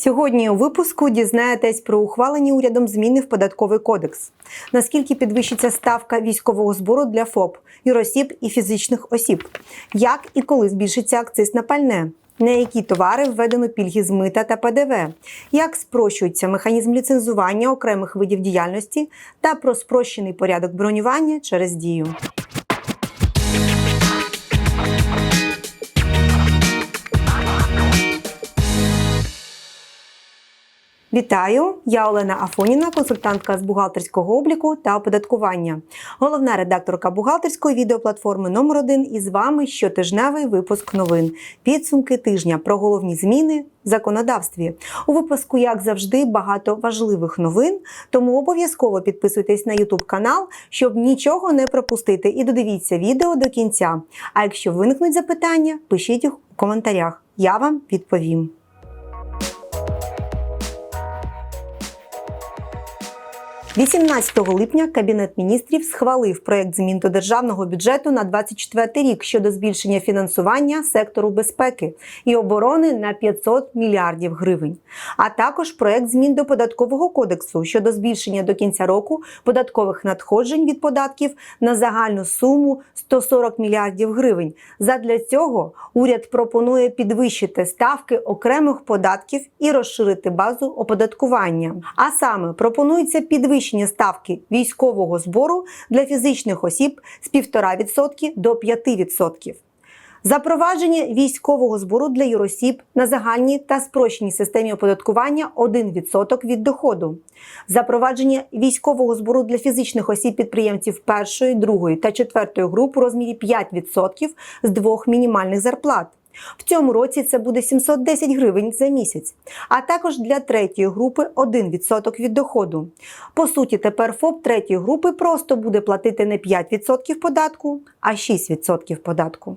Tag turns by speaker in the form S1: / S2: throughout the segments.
S1: Сьогодні у випуску дізнаєтесь про ухвалені урядом зміни в податковий кодекс, наскільки підвищиться ставка військового збору для ФОП, юросіб і фізичних осіб, як і коли збільшиться акциз на пальне, на які товари введено пільги з мита та ПДВ, як спрощується механізм ліцензування окремих видів діяльності? Та про спрощений порядок бронювання через дію. Вітаю! Я Олена Афоніна, консультантка з бухгалтерського обліку та оподаткування, головна редакторка бухгалтерської відеоплатформи номер 1 І з вами щотижневий випуск новин. Підсумки тижня про головні зміни в законодавстві. У випуску, як завжди, багато важливих новин. Тому обов'язково підписуйтесь на YouTube канал, щоб нічого не пропустити. І додивіться відео до кінця. А якщо виникнуть запитання, пишіть їх у коментарях. Я вам відповім. 18 липня Кабінет міністрів схвалив проект змін до державного бюджету на 2024 рік щодо збільшення фінансування сектору безпеки і оборони на 500 мільярдів гривень, а також проект змін до податкового кодексу щодо збільшення до кінця року податкових надходжень від податків на загальну суму 140 мільярдів гривень. Задля цього уряд пропонує підвищити ставки окремих податків і розширити базу оподаткування. А саме пропонується підвищення ставки військового збору для фізичних осіб з 1,5% до 5%. Запровадження військового збору для юросіб на загальній та спрощеній системі оподаткування 1% від доходу. Запровадження військового збору для фізичних осіб підприємців першої, другої та четвертої груп у розмірі 5% з двох мінімальних зарплат. В цьому році це буде 710 гривень за місяць, а також для третьої групи 1% від доходу. По суті, тепер ФОП третьої групи просто буде платити не 5% податку, а 6% податку.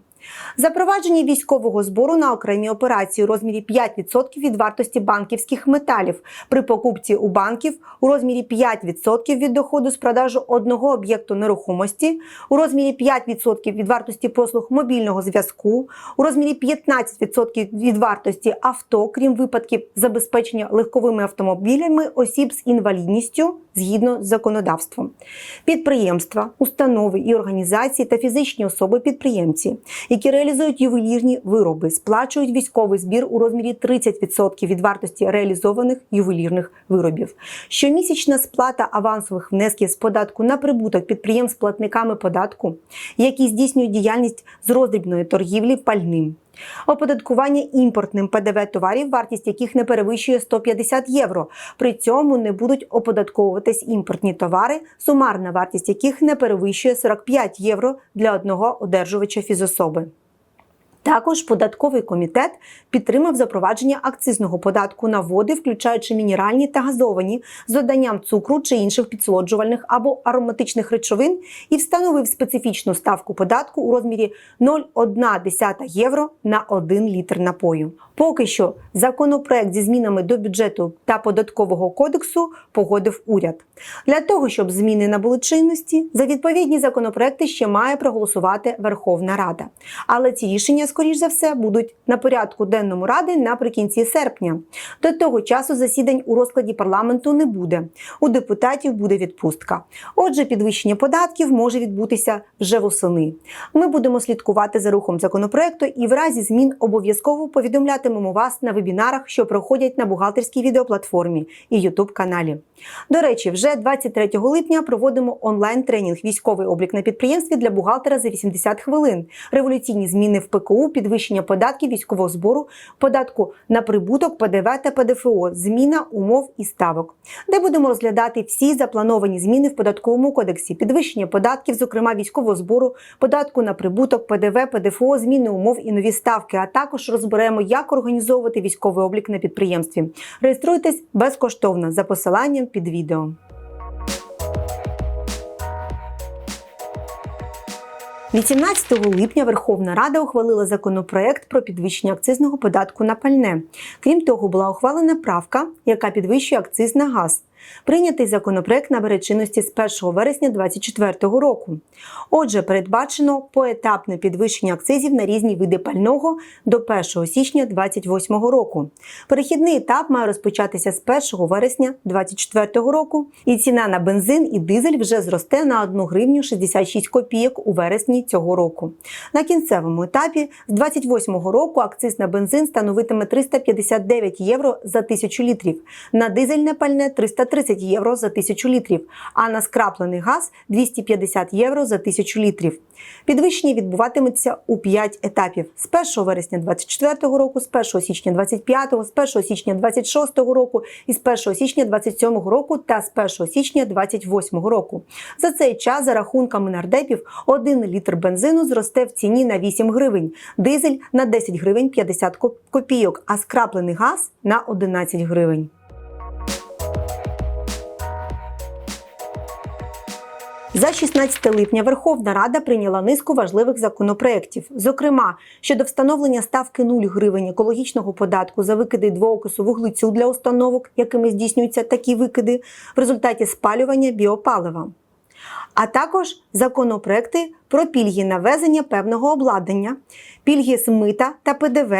S1: Запровадження військового збору на окремі операції у розмірі 5% від вартості банківських металів. При покупці у банків у розмірі 5% від доходу з продажу одного об'єкту нерухомості, у розмірі 5% від вартості послуг мобільного зв'язку, у розмірі 15% від вартості авто, крім випадків забезпечення легковими автомобілями осіб з інвалідністю згідно з законодавством. Підприємства, установи і організації та фізичні особи-підприємці, які реалізують ювелірні вироби, сплачують військовий збір у розмірі 30% від вартості реалізованих ювелірних виробів. Щомісячна сплата авансових внесків з податку на прибуток підприємств платниками податку, які здійснюють діяльність з роздрібної торгівлі пальним. Оподаткування імпортним ПДВ товарів, вартість яких не перевищує 150 євро. При цьому не будуть оподатковуватись імпортні товари, сумарна вартість яких не перевищує 45 євро для одного одержувача фізособи. Також податковий комітет підтримав запровадження акцизного податку на води, включаючи мінеральні та газовані, з доданням цукру чи інших підсолоджувальних або ароматичних речовин, і встановив специфічну ставку податку у розмірі 0,1 євро на 1 літр напою. Поки що законопроект зі змінами до бюджету та податкового кодексу погодив уряд. Для того щоб зміни набули чинності, за відповідні законопроекти ще має проголосувати Верховна Рада. Але ці рішення скоріш за все, будуть на порядку денному ради наприкінці серпня. До того часу засідань у розкладі парламенту не буде. У депутатів буде відпустка. Отже, підвищення податків може відбутися вже восени. Ми будемо слідкувати за рухом законопроекту і в разі змін обов'язково повідомлятимемо вас на вебінарах, що проходять на бухгалтерській відеоплатформі і youtube каналі. До речі, вже 23 липня проводимо онлайн-тренінг Військовий облік на підприємстві для бухгалтера за 80 хвилин. Революційні зміни в ПКУ, підвищення податків, військового збору, податку на прибуток, ПДВ та ПДФО, зміна умов і ставок, де будемо розглядати всі заплановані зміни в податковому кодексі, підвищення податків, зокрема військового збору, податку на прибуток, ПДВ, ПДФО, зміни умов і нові ставки. А також розберемо, як організовувати військовий облік на підприємстві. Реєструйтесь безкоштовно за посиланням під відео. – 18 липня Верховна Рада ухвалила законопроект про підвищення акцизного податку на пальне. Крім того, була ухвалена правка, яка підвищує акциз на газ. Прийнятий законопроект набере чинності з 1 вересня 2024 року. Отже, передбачено поетапне підвищення акцизів на різні види пального до 1 січня 2028 року. Перехідний етап має розпочатися з 1 вересня 2024 року, і ціна на бензин і дизель вже зросте на 1 гривню 66 копійок у вересні цього року. На кінцевому етапі з 2028 року акциз на бензин становитиме 359 євро за тисячу літрів, на дизельне пальне 330 євро за тисячу літрів, а на скраплений газ 250 євро за тисячу літрів. Підвищення відбуватиметься у 5 етапів: з 1 вересня 2024 року, з 1 січня 2025, з 1 січня 2026 року і з 1 січня 2027 року та з 1 січня 2028 року. За цей час, за рахунками нардепів, 1 літр бензину зросте в ціні на 8 гривень, дизель на 10 гривень 50 копійок, а скраплений газ на 11 гривень. За 16 липня Верховна Рада прийняла низку важливих законопроєктів, зокрема щодо встановлення ставки 0 гривень екологічного податку за викиди двоокису вуглецю для установок, якими здійснюються такі викиди в результаті спалювання біопалива. А також законопроекти про пільги на ввезення певного обладнання, пільги з мита та ПДВ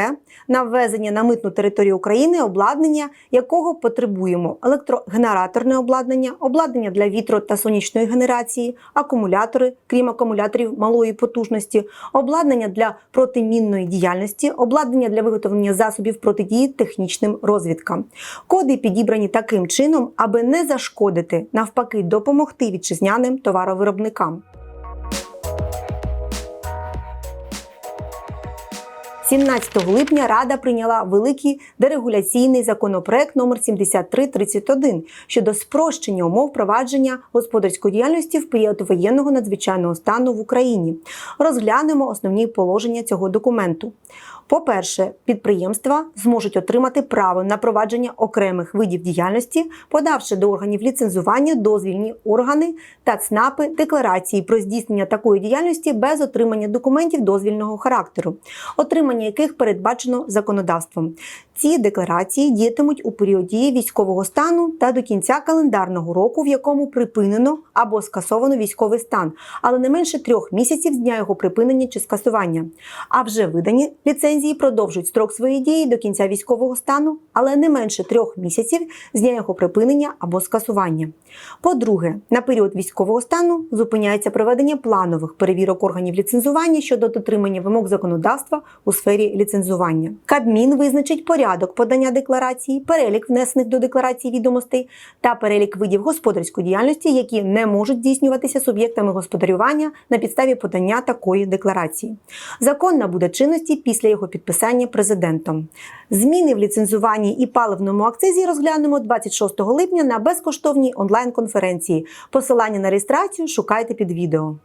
S1: на ввезення на митну територію України обладнання, якого потребуємо електрогенераторне обладнання, обладнання для вітро та сонячної генерації, акумулятори, крім акумуляторів малої потужності, обладнання для протимінної діяльності, обладнання для виготовлення засобів протидії технічним розвідкам. Коди підібрані таким чином, аби не зашкодити, навпаки, допомогти вітчизняним товаровиробникам. 17 липня Рада прийняла великий дерегуляційний законопроект номер 7331 щодо спрощення умов провадження господарської діяльності в період воєнного надзвичайного стану в Україні. Розглянемо основні положення цього документу. По-перше, підприємства зможуть отримати право на провадження окремих видів діяльності, подавши до органів ліцензування дозвільні органи та ЦНАПи декларації про здійснення такої діяльності без отримання документів дозвільного характеру, отримання яких передбачено законодавством. Ці декларації діятимуть у період дії військового стану та до кінця календарного року, в якому припинено або скасовано військовий стан, але не менше трьох місяців з дня його припинення чи скасування. А вже видані ліцензії продовжують строк своєї дії до кінця військового стану, але не менше трьох місяців з дня його припинення або скасування. По-друге, на період військового стану зупиняється проведення планових перевірок органів ліцензування щодо дотримання вимог законодавства у сфері ліцензування. Кабмін визначить порядок подання декларації, перелік внесених до декларації відомостей та перелік видів господарської діяльності, які не можуть здійснюватися суб'єктами господарювання на підставі подання такої декларації. Закон набуде чинності після його підписання президентом. Зміни в ліцензуванні і паливному акцизі розглянемо 26 липня на безкоштовній онлайн-конференції. Посилання на реєстрацію шукайте під відео.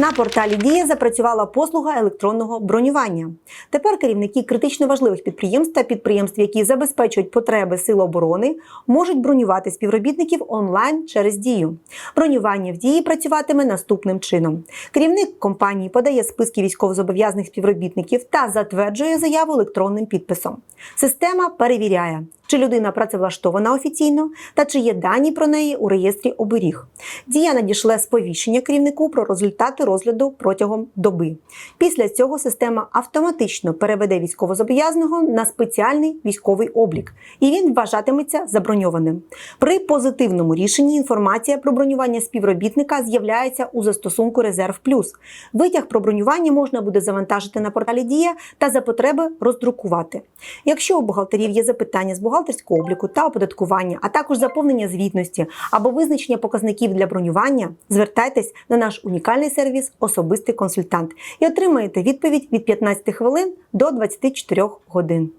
S1: На порталі Дія запрацювала послуга електронного бронювання. Тепер керівники критично важливих підприємств та підприємств, які забезпечують потреби сил оборони, можуть бронювати співробітників онлайн через дію. Бронювання в дії працюватиме наступним чином: керівник компанії подає списки військовозобов'язаних співробітників та затверджує заяву електронним підписом. Система перевіряє, чи людина працевлаштована офіційно та чи є дані про неї у реєстрі оберіг. Дія надішле сповіщення керівнику про результати розгляду протягом доби. Після цього система автоматично переведе військовозобов'язаного на спеціальний військовий облік, і він вважатиметься заброньованим. При позитивному рішенні інформація про бронювання співробітника з'являється у застосунку Резерв Плюс. Витяг про бронювання можна буде завантажити на порталі Дія та за потреби роздрукувати. Якщо у бухгалтерів є запитання з бухгалтерського обліку та оподаткування, а також заповнення звітності або визначення показників для бронювання, звертайтесь на наш унікальний сервіс Особистий консультант і отримаєте відповідь від 15 хвилин до 24 годин.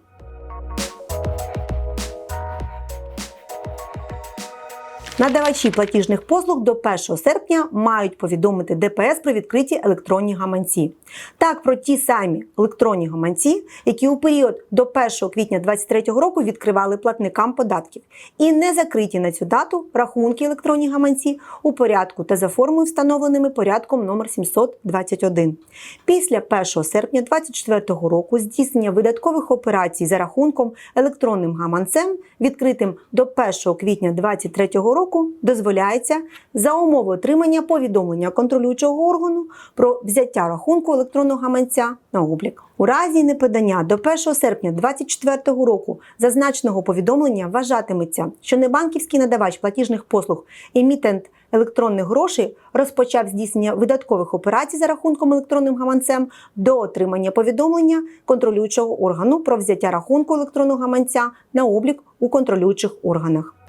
S1: Надавачі платіжних послуг до 1 серпня мають повідомити ДПС про відкриті електронні гаманці. Так, про ті самі електронні гаманці, які у період до 1 квітня 2023 року відкривали платникам податків, і не закриті на цю дату рахунки електронні гаманці у порядку та за формою, встановленими порядком номер 721. Після 1 серпня 2024 року здійснення видаткових операцій за рахунком електронним гаманцем, відкритим до 1 квітня 2023 року, дозволяється за умови отримання повідомлення контролюючого органу про взяття рахунку електронного гаманця на облік. У разі неподання до 1 серпня 2024 року зазначеного повідомлення вважатиметься, що небанківський надавач платіжних послуг емітент електронних грошей розпочав здійснення видаткових операцій за рахунком електронним гаманцем до отримання повідомлення контролюючого органу про взяття рахунку електронного гаманця на облік у контролюючих органах.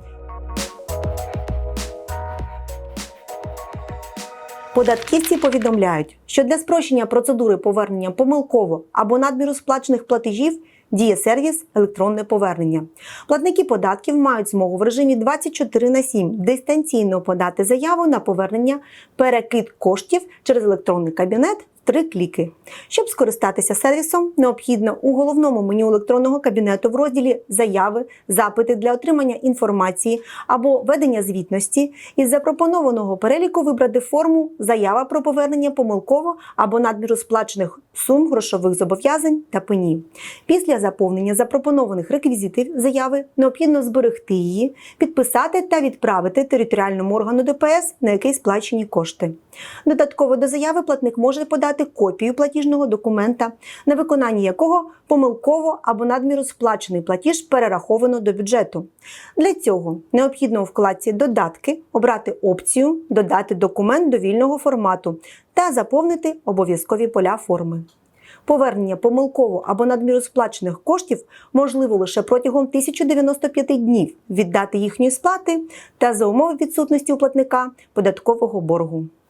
S1: Податківці повідомляють, що для спрощення процедури повернення помилково або надміру сплачених платежів діє сервіс електронне повернення. Платники податків мають змогу в режимі 24 на 7 дистанційно подати заяву на повернення перекид коштів через електронний кабінет. Три кліки. Щоб скористатися сервісом, необхідно у головному меню електронного кабінету в розділі Заяви, запити для отримання інформації або ведення звітності із запропонованого переліку вибрати форму Заява про повернення помилково або надміру сплачених сум грошових зобов'язань та пені. Після заповнення запропонованих реквізитів заяви необхідно зберегти її, підписати та відправити територіальному органу ДПС, на який сплачені кошти. Додатково до заяви платник може подати копію платіжного документа, на виконання якого помилково або надміру сплачений платіж перераховано до бюджету. Для цього необхідно у вкладці Додатки обрати опцію Додати документ до вільного формату та заповнити обов'язкові поля форми. Повернення помилково або надміру сплачених коштів можливо лише протягом 1095 днів від дати їхньої сплати та за умови відсутності у платника податкового боргу.